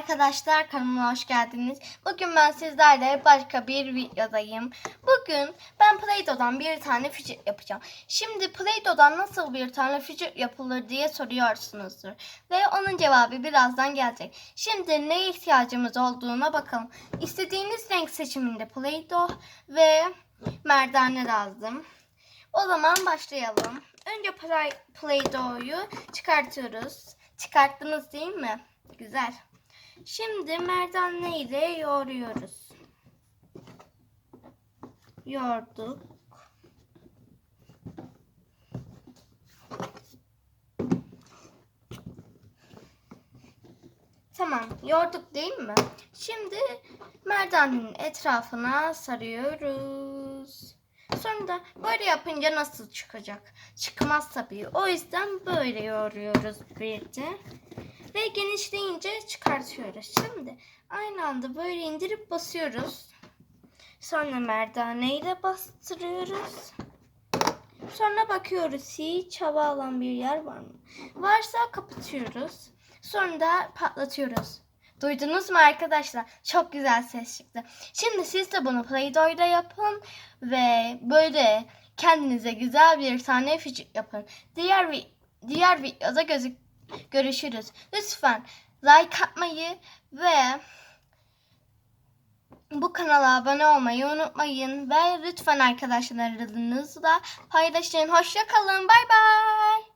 arkadaşlar kanalıma hoş geldiniz. Bugün ben sizlerle başka bir videodayım. Bugün ben Play-Doh'dan bir tane fidget yapacağım. Şimdi Play-Doh'dan nasıl bir tane fidget yapılır diye soruyorsunuzdur. Ve onun cevabı birazdan gelecek. Şimdi neye ihtiyacımız olduğuna bakalım. İstediğiniz renk seçiminde Play-Doh ve merdane lazım. O zaman başlayalım. Önce Play, Play-Doh'yu çıkartıyoruz. Çıkarttınız değil mi? Güzel. Şimdi merdane ile yoğuruyoruz. Yoğurduk. Tamam, yoğurduk değil mi? Şimdi merdanenin etrafına sarıyoruz. Sonra da böyle yapınca nasıl çıkacak? Çıkmaz tabii. O yüzden böyle yoğuruyoruz bir de. Ve genişleyince çıkartıyoruz. Şimdi aynı anda böyle indirip basıyoruz. Sonra merdane ile bastırıyoruz. Sonra bakıyoruz hiç hava alan bir yer var mı? Varsa kapatıyoruz. Sonra da patlatıyoruz. Duydunuz mu arkadaşlar? Çok güzel ses çıktı. Şimdi siz de bunu Play-Doh'da yapın ve böyle kendinize güzel bir tane fidget yapın. Diğer vi- diğer videoda gözük görüşürüz. Lütfen like atmayı ve bu kanala abone olmayı unutmayın ve lütfen arkadaşlarınızla paylaşın. Hoşça kalın. Bay bay.